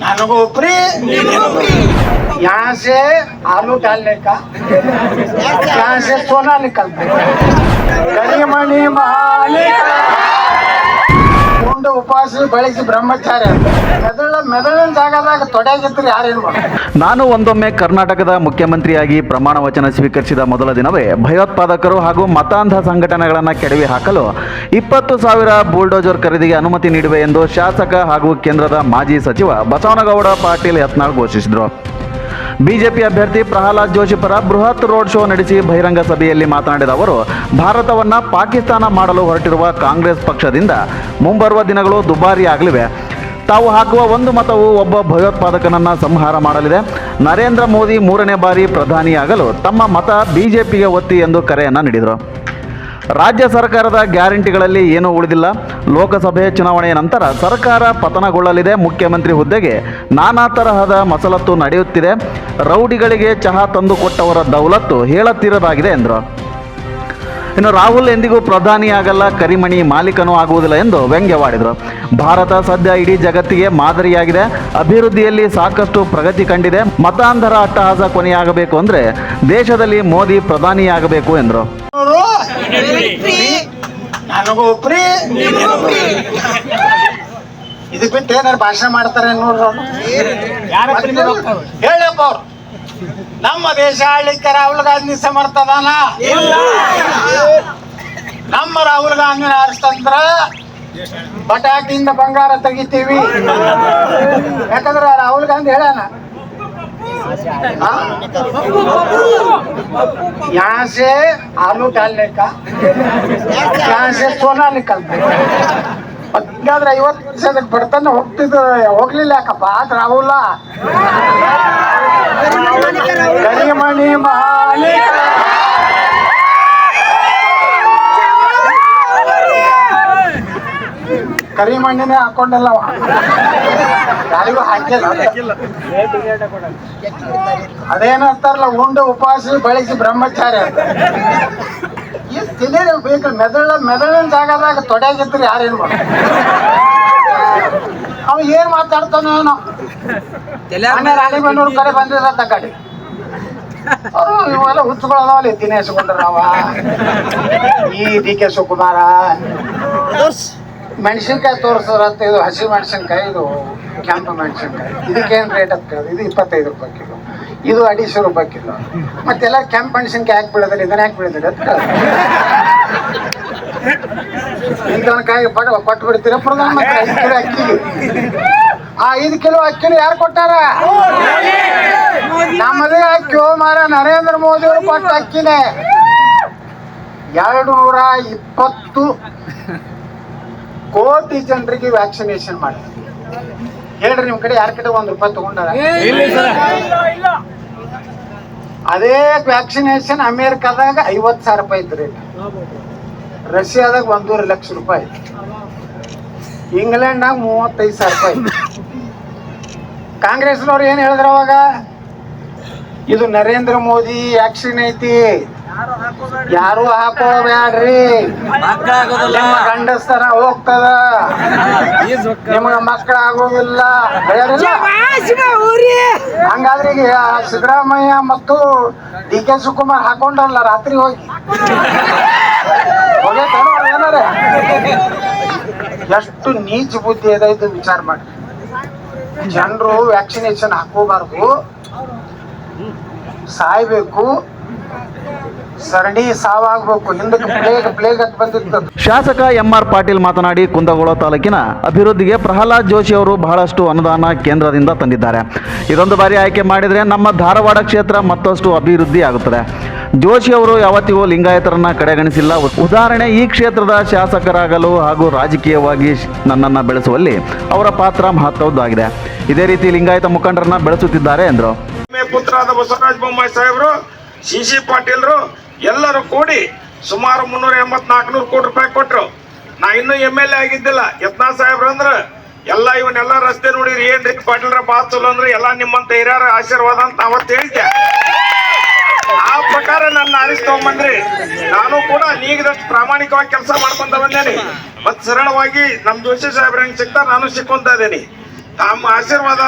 ನನಗೂ ಫ್ರೀ यहाँ से आलू डालने का यहाँ से सोना निकलता है ಕರಿಮಣಿ ಮಾಲೀಕ ಉಂಡು ಉಪವಾಸ ಬೆಳಗ್ಗೆ ಬ್ರಹ್ಮಚಾರ್ಯ ಮೆದಳ, ಮೆದಳಿನ ಜಾಗದಾಗ ತೊಡೆಗಿದ್ರೆ ಯಾರೇನು ನಾನು ಒಂದೊಮ್ಮೆ ಕರ್ನಾಟಕದ ಮುಖ್ಯಮಂತ್ರಿಯಾಗಿ ಪ್ರಮಾಣ ವಚನ ಸ್ವೀಕರಿಸಿದ ಮೊದಲ ದಿನವೇ ಭಯೋತ್ಪಾದಕರು ಹಾಗೂ ಮತಾಂಧ ಸಂಘಟನೆಗಳನ್ನು ಕೆಡವಿ ಹಾಕಲು ಇಪ್ಪತ್ತು ಸಾವಿರ ಬುಲ್ಡೋಜರ್ ಖರೀದಿಗೆ ಅನುಮತಿ ನೀಡುವೆ ಎಂದು ಶಾಸಕ ಹಾಗೂ ಕೇಂದ್ರದ ಮಾಜಿ ಸಚಿವ ಬಸವನಗೌಡ ಪಾಟೀಲ್ ಯತ್ನಾಳ್ ಘೋಷಿಸಿದರು. ಬಿಜೆಪಿ ಅಭ್ಯರ್ಥಿ ಪ್ರಹ್ಲಾದ್ ಜೋಶಿ ಪರ ಬೃಹತ್ ರೋಡ್ ಶೋ ನಡೆಸಿ ಬಹಿರಂಗ ಸಭೆಯಲ್ಲಿ ಮಾತನಾಡಿದ ಅವರು, ಭಾರತವನ್ನ ಪಾಕಿಸ್ತಾನ ಮಾಡಲು ಹೊರಟಿರುವ ಕಾಂಗ್ರೆಸ್ ಪಕ್ಷದಿಂದ ಮುಂಬರುವ ದಿನಗಳು ದುಬಾರಿಯಾಗಲಿವೆ. ತಾವು ಹಾಕುವ ಒಂದು ಮತವು ಒಬ್ಬ ಭಯೋತ್ಪಾದಕನನ್ನು ಸಂಹಾರ ಮಾಡಲಿದೆ. ನರೇಂದ್ರ ಮೋದಿ ಮೂರನೇ ಬಾರಿ ಪ್ರಧಾನಿಯಾಗಲು ತಮ್ಮ ಮತ ಬಿಜೆಪಿಗೆ ಒತ್ತಿ ಎಂದು ಕರೆಯನ್ನು ನೀಡಿದರು. ರಾಜ್ಯ ಸರ್ಕಾರದ ಗ್ಯಾರಂಟಿಗಳಲ್ಲಿ ಏನೂ ಉಳಿದಿಲ್ಲ. ಲೋಕಸಭೆ ಚುನಾವಣೆಯ ನಂತರ ಸರ್ಕಾರ ಪತನಗೊಳ್ಳಲಿದೆ. ಮುಖ್ಯಮಂತ್ರಿ ಹುದ್ದೆಗೆ ನಾನಾ ತರಹದ ಮಸಲತ್ತು ನಡೆಯುತ್ತಿದೆ. ರೌಡಿಗಳಿಗೆ ಚಹಾ ತಂದುಕೊಟ್ಟವರ ದೌಲತ್ತು ಹೇಳತ್ತಿರದಾಗಿದೆ ಎಂದರು. ಇನ್ನು ರಾಹುಲ್ ಎಂದಿಗೂ ಪ್ರಧಾನಿಯಾಗಲ್ಲ ಕರಿಮಣಿ ಮಾಲೀಕನೂ ಆಗುವುದಿಲ್ಲ ಎಂದು ವ್ಯಂಗ್ಯವಾಡಿದರು. ಭಾರತ ಸದ್ಯ ಇಡೀ ಜಗತ್ತಿಗೆ ಮಾದರಿಯಾಗಿದೆ. ಅಭಿವೃದ್ಧಿಯಲ್ಲಿ ಸಾಕಷ್ಟು ಪ್ರಗತಿ ಕಂಡಿದೆ. ಮತಾಂಧರ ಅಟ್ಟಹಾಸ ಕೊನೆಯಾಗಬೇಕು ಅಂದರೆ ದೇಶದಲ್ಲಿ ಮೋದಿ ಪ್ರಧಾನಿಯಾಗಬೇಕು ಎಂದರು. ಇದಕ್ಕೆ ಬಿಟ್ಟು ಏನಾರು ಭಾಷಣ ಮಾಡ್ತಾರೆ ನೋಡ್ರಿ ಹೇಳಪ್ಪ ಅವ್ರು. ನಮ್ಮ ದೇಶ ಆಳ್ಲಿಕ್ಕೆ ರಾಹುಲ್ ಗಾಂಧಿ ಸಮರ್ಥದಾನ ನಮ್ಮ ರಾಹುಲ್ ಗಾಂಧಿ ಆರಿಸ್ತಂದ್ರ ಬಟಾಟಿಯಿಂದ ಬಂಗಾರ ತೆಗಿತೀವಿ ಯಾಕಂದ್ರೆ ರಾಹುಲ್ ಗಾಂಧಿ ಹೇಳ್ಯಾನ हाँ? यहाँ से आलू डालने का यहाँ से सोना निकलता है ಹಂಗಾದ್ರೆ ಐವತ್ತು ವರ್ಷದಕ್ಕೆ ಬಡತನ ಹೋಗ್ತಿದ್ರು ಹೋಗ್ಲಿಲ್ಲ ಯಾಕಪ್ಪ? ರಾಹುಲ. ಕರಿಮಣಿ ಕರಿ ಕರಿಮಣ್ಣಿನೇ ಹಾಕೊಂಡಲ್ಲ. ಯಾರಿಗೂ ಹಾಕಿಲ್ಲ. ಅದೇನಂತಾರಲ್ಲ, ಉಂಡು ಉಪವಾಸ ಬಳಸಿ ಬ್ರಹ್ಮಚಾರ್ಯ ಅಂತ. ಈ ಬೇಕ ಮೆದಳ ಮೆದಳಿನ ಜಾಗದಾಗ ತೊಡೆಗಿದ್ರೆ ಯಾರೇನು ಮಾಡೋದು ಅವ ಏನ್ ಮಾತಾಡ್ತಾನೋ ಏನೋ. ರಾಣಿಬೆನ್ನೂರು ಕಡೆ ಬಂದಿರತ್ತ ಕಡೆ ಅವರು ಇವೆಲ್ಲ ಹುಚ್ಚುಗಳದಾವಲ್ಲಿ ದಿನೇಶ್ ಗುಂಡೂರಾವ ಈ ಡಿ ಕೆ ಶಿವಕುಮಾರ. ಮೆಣಸಿನ್ಕಾಯಿ ತೋರಿಸಿದ್ರಂತ ಇದು ಹಸಿ ಮೆಣಸಿನ್ಕಾಯಿ ಇದು ಕೆಂಪು ಮೆಣಸಿನ್ಕಾಯಿ. ಇದಕ್ಕೇನು ರೇಟ್ ಅಂತ ಕೇಳಿದ್ರು ಇದು ಇಪ್ಪತ್ತೈದು ರೂಪಾಯಿ ಕಿಲೋ. ಇದು ಅಡಿ ರೂಪಾಯಿ ಕಿಲೋ ಮತ್ತೆಲ್ಲ ಕೆಂಪು ಮೆಣಸಿನ್ಕಾಯಿ ಯಾಕೆ ಬೀಳೋದಿಲ್ಲ? ಇದನ್ನ ಯಾಕೆ ಬೀಳೋದಿಲ್ಲ ಅಂತ ಇಂಥವನ ಪಡ ಕೊಟ್ಟು ಬಿಡ್ತೀರ? ಪ್ರಧಾನಮಂತ್ರಿ ಐದು ಕಿಲೋ ಅಕ್ಕಿಗೆ ಆ ಐದು ಕಿಲೋ ಅಕ್ಕಿನ ಯಾರು ಕೊಟ್ಟಾರ? ನಮ್ಮದೇ ಅಕ್ಕಿ ಮಾರ ನರೇಂದ್ರ ಮೋದಿ ಅವರು ಕೊಟ್ಟ ಅಕ್ಕಿನೇ. ಎರಡು ನೂರ ಇಪ್ಪತ್ತು ಕೋಟಿ ಜನರಿಗೆ ವ್ಯಾಕ್ಸಿನೇಷನ್ ಮಾಡಿ ಹೇಳ್ರಿ ನಿಮ್ ಕಡೆ ಯಾರ ಕಡೆ ಒಂದ್ ರೂಪಾಯಿ ತಗೊಂಡಾರ? ಅದೇ ವ್ಯಾಕ್ಸಿನೇಷನ್ ಅಮೇರಿಕಾದಾಗ ಐವತ್ತು ಸಾವಿರ ರೂಪಾಯಿ ಐತ್ರಿ ರಷ್ಯಾದಾಗ ಒಂದೂವರೆ ಲಕ್ಷ ರೂಪಾಯಿ ಇಂಗ್ಲೆಂಡ್ನಾಗ ಮೂವತ್ತೈದು ಸಾವಿರ ರೂಪಾಯಿ ಕಾಂಗ್ರೆಸ್ನವ್ರು ಏನು ಹೇಳಿದ್ರ ಅವಾಗ? ಇದು ನರೇಂದ್ರ ಮೋದಿ ವ್ಯಾಕ್ಸಿನ್ ಐತಿ. ಯಾರು ಹಾಕೋಬ್ಯಾಡ್ರಿ ನಿಮ್ಮ ಗಂಡಸ್ತರ ಹೋಗ್ತದ? ನಿಮ್ಗ ಮಕ್ಕಳ ಆಗೋದಿಲ್ಲ? ಹಂಗಾದ್ರೆ ಈಗ ಸಿದ್ದರಾಮಯ್ಯ ಮತ್ತು ಡಿ ಕೆ ಶಿವಕುಮಾರ್ ಹಾಕೊಂಡಲ್ಲ ರಾತ್ರಿ ಹೋಗಿ? ಏನಾರ? ಎಷ್ಟು ನೀಚ ಬುದ್ಧಿ ಇದೆ ಇದು ವಿಚಾರ ಮಾಡಿ. ಜನರು ವ್ಯಾಕ್ಸಿನೇಷನ್ ಹಾಕೋಬಾರ್ದು ಸಾಯ್ಬೇಕು. ಸರಣಿ ಸಾವಾಗಬೇಕು. ಹಿಂದಕ್ಕೆ ಪ್ಲೇಗ್ ಪ್ಲೇಗ್ ಅಂತ ಬಂದಿತ್ತು. ಶಾಸಕ ಎಂ ಆರ್ ಪಾಟೀಲ್ ಮಾತನಾಡಿ ಕುಂದಗೋಳ ತಾಲೂಕಿನ ಅಭಿವೃದ್ಧಿಗೆ ಪ್ರಹ್ಲಾದ್ ಜೋಶಿ ಅವರು ಬಹಳಷ್ಟು ಅನುದಾನ ಕೇಂದ್ರದಿಂದ ತಂದಿದ್ದಾರೆ. ಇದೊಂದು ಬಾರಿ ಆಯ್ಕೆ ಮಾಡಿದರೆ ನಮ್ಮ ಧಾರವಾಡ ಕ್ಷೇತ್ರ ಮತ್ತಷ್ಟು ಅಭಿವೃದ್ಧಿ ಆಗುತ್ತದೆ. ಜೋಶಿ ಅವರು ಯಾವತ್ತಿಗೂ ಲಿಂಗಾಯತರನ್ನ ಕಡೆಗಣಿಸಿಲ್ಲ. ಉದಾಹರಣೆ ಈ ಕ್ಷೇತ್ರದ ಶಾಸಕರಾಗಲು ಹಾಗೂ ರಾಜಕೀಯವಾಗಿ ನನ್ನನ್ನು ಬೆಳೆಸುವಲ್ಲಿ ಅವರ ಪಾತ್ರ ಮಹತ್ವದ್ದಾಗಿದೆ. ಇದೇ ರೀತಿ ಲಿಂಗಾಯತ ಮುಖಂಡರನ್ನ ಬೆಳೆಸುತ್ತಿದ್ದಾರೆ ಎಂದರು. ಪುತ್ರ ಪುತ್ರರಾದ ಬಸವರಾಜ ಬೊಮ್ಮಾಯಿ ಸಾಹೇಬರು ಸಿ ಸಿ ಪಾಟೀಲ್ರು ಎಲ್ಲರೂ ಕೂಡಿ ಸುಮಾರು ಮುನ್ನೂರ ಎಂಬತ್ ನಾಲ್ಕುನೂರು ಕೋಟಿ ರೂಪಾಯಿ ಕೊಟ್ಟರು ನಾ ಇನ್ನೂ ಎಂ ಎಲ್ ಎ ಆಗಿದ್ದಿಲ್ಲ. ಯತ್ನಾ ಸಾಹೇಬ್ರು ಅಂದ್ರೆ, ಎಲ್ಲ ಇವನ್ನೆಲ್ಲ ರಸ್ತೆ ನೋಡಿರಿ ಏನ್ರಿ ಪಾಟೀಲ್ರ ಬಾಳ ಚಲೋ ಅಂದ್ರೆ, ಎಲ್ಲ ನಿಮ್ಮಂತ ಹಿರಿಯರ ಆಶೀರ್ವಾದ ಅಂತ ಅವತ್ತು ಹೇಳಿದ್ದೆ ಆ ಪ್ರಕಾರ ನನ್ನ ತಗೊಂಬಂದ್ರಿ. ನಾನು ಕೂಡ ನೀಗದಷ್ಟು ಪ್ರಾಮಾಣಿಕವಾಗಿ ಕೆಲಸ ಮಾಡ್ಕೊಂತ ಬಂದೇನಿ. ಮತ್ ಸರಳವಾಗಿ ನಮ್ ಜೋಶಿ ಸಾಹೇಬ್ರ ಹೆಂಗ್ ಸಿಗ್ತಾರ ನಾನು ಸಿಕ್ಕೊಂತ ಇದೇನಿ ತಮ್ಮ ಆಶೀರ್ವಾದ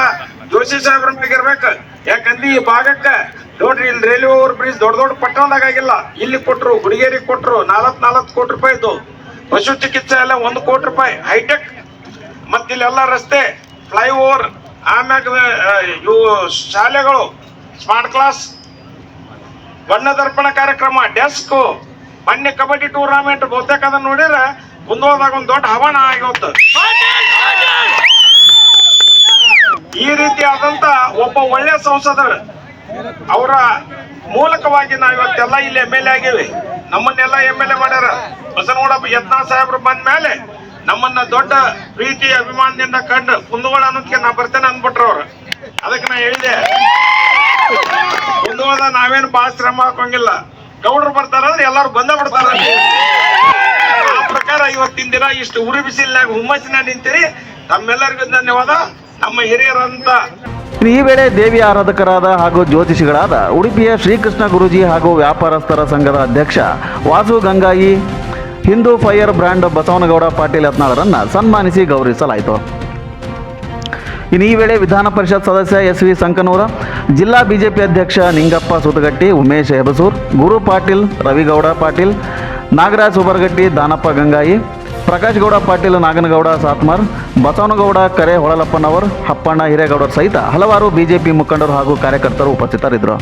ಜೋಶಿ ಸಾಹೇಬ್ರ ಮೇಲೆ ಇರ್ಬೇಕು ಯಾಕಂದ್ರೆ ಈ ಭಾಗಕ್ಕ ನೋಡ್ರಿ ಇಲ್ಲಿ ರೈಲ್ವೆ ಓವರ್ ಬ್ರಿಡ್ಜ್ ದೊಡ್ಡ ದೊಡ್ಡ ಪಟ್ಟಣದಾಗ ಆಗಿಲ್ಲ. ಇಲ್ಲಿ ಕೊಟ್ರು ಹುಡುಗೇರಿ ಕೊಟ್ರು ನಾಲ್ಕ್ ನಾಲ್ಕು ಕೋಟಿ ರೂಪಾಯಿ ಇದ್ದು ಪಶು ಚಿಕಿತ್ಸೆ ಎಲ್ಲ ಒಂದು ಕೋಟಿ ರೂಪಾಯಿ. ಹೈಟೆಕ್ ಮತ್ತಿಲ್ಲೆಲ್ಲ ರಸ್ತೆ ಫ್ಲೈಓವರ್ ಆಮ್ಯಾಗ ಆ, ಇವು ಶಾಲೆಗಳು ಸ್ಮಾರ್ಟ್ ಕ್ಲಾಸ್ ಬಣ್ಣದರ್ಪಣ ಕಾರ್ಯಕ್ರಮ ಡೆಸ್ಕ್ ಮೊನ್ನೆ ಕಬಡ್ಡಿ ಟೂರ್ನಮೆಂಟ್ ಬಹುತೇಕ ಅದನ್ನ ನೋಡಿದ್ರೆ ಕುಂದೋದಾಗ ಒಂದು ದೊಡ್ಡ ಹವನ ಆಗಿತ್ತು ಈ ರೀತಿ ಆದಂತ ಒಬ್ಬ ಒಳ್ಳೆ ಸಂಸದರು ಅವರ ಮೂಲಕವಾಗಿ ನಾವು ಇವತ್ತೆಲ್ಲ ಇಲ್ಲಿ ಎಂ ಎಲ್ ಎ ಆಗಿವಿ. ನಮ್ಮನ್ನೆಲ್ಲ ಎಂ ಎಲ್ ಎ ಮಾಡ್ಯಾರ. ಬಸನಗೌಡ ಯತ್ನಾ ಸಾಹೇಬ್ರು ಬಂದ ಮೇಲೆ ನಮ್ಮನ್ನ ದೊಡ್ಡ ಪ್ರೀತಿ, ಅಭಿಮಾನದಿಂದ ಕಂಡು ಕುಂದಗೋಳ ಅನ್ನೋದಕ್ಕೆ ನಾ ಬರ್ತೇನೆ ಅಂದ್ಬಿಟ್ರು ಅವ್ರು. ಅದಕ್ಕೆ ನಾ ಹೇಳಿದೆ ಕುಂದಗೋಳ ನಾವೇನು ಭಾಳ ಶ್ರಮ ಹಾಕೋಂಗಿಲ್ಲ. ಗೌಡ್ರು ಬರ್ತಾರಂದ್ರೆ ಎಲ್ಲರೂ ಬಂದ ಬಿಡ್ತಾರ. ಆ ಪ್ರಕಾರ ಇವತ್ತಿನ ದಿನ ಇಷ್ಟು ಉರಿ ಬಿಸಿಲಿನಾಗ ಹುಮ್ಮಸ್ಸಿನ ನಿಂತಿರಿ. ತಮ್ಮೆಲ್ಲರಿಗೂ ಧನ್ಯವಾದ. ನಮ್ಮ ಹಿರಿಯರಂತ ಈ ವೇಳೆ ದೇವಿ ಆರಾಧಕರಾದ ಹಾಗೂ ಜ್ಯೋತಿಷಿಗಳಾದ ಉಡುಪಿಯ ಶ್ರೀಕೃಷ್ಣ ಗುರುಜಿ ಹಾಗೂ ವ್ಯಾಪಾರಸ್ಥರ ಸಂಘದ ಅಧ್ಯಕ್ಷ ವಾಸು ಗಂಗಾಯಿ, ಹಿಂದೂ ಫೈರ್ ಬ್ರ್ಯಾಂಡ್ ಬಸವನಗೌಡ ಪಾಟೀಲ್ ಯತ್ನಾಳರನ್ನು ಸನ್ಮಾನಿಸಿ ಗೌರವಿಸಲಾಯಿತು. ಇನ್ನು ಈ ವೇಳೆ ವಿಧಾನ ಪರಿಷತ್ ಸದಸ್ಯ ಎಸ್ ವಿ ಸಂಕನೂರ, ಜಿಲ್ಲಾ ಬಿಜೆಪಿ ಅಧ್ಯಕ್ಷ ನಿಂಗಪ್ಪ ಸುತಗಟ್ಟಿ, ಉಮೇಶ್ ಹೆಬಸೂರ್, ಗುರು ಪಾಟೀಲ್, ರವಿಗೌಡ ಪಾಟೀಲ್, ನಾಗರಾಜ್ ಸುಬರ್ಗಟ್ಟಿ, ದಾನಪ್ಪ ಗಂಗಾಯಿ ಪ್ರಕಾಶ್ ಗೌಡ, ಪಾಟೀಲ್ ನಾಗನಗೌಡ, ಸಾತ್ಮಾರ್, ಬಸವನಗೌಡ, ಕರೆ ಹೊಳಲಪ್ಪನವರ್, ಹಪ್ಪಣ್ಣ ಹಿರೇಗೌಡರ್ ಸಹಿತ ಹಲವಾರು ಬಿಜೆಪಿ ಮುಖಂಡರು ಹಾಗೂ ಕಾರ್ಯಕರ್ತರು ಉಪಸ್ಥಿತರಿದ್ದರು.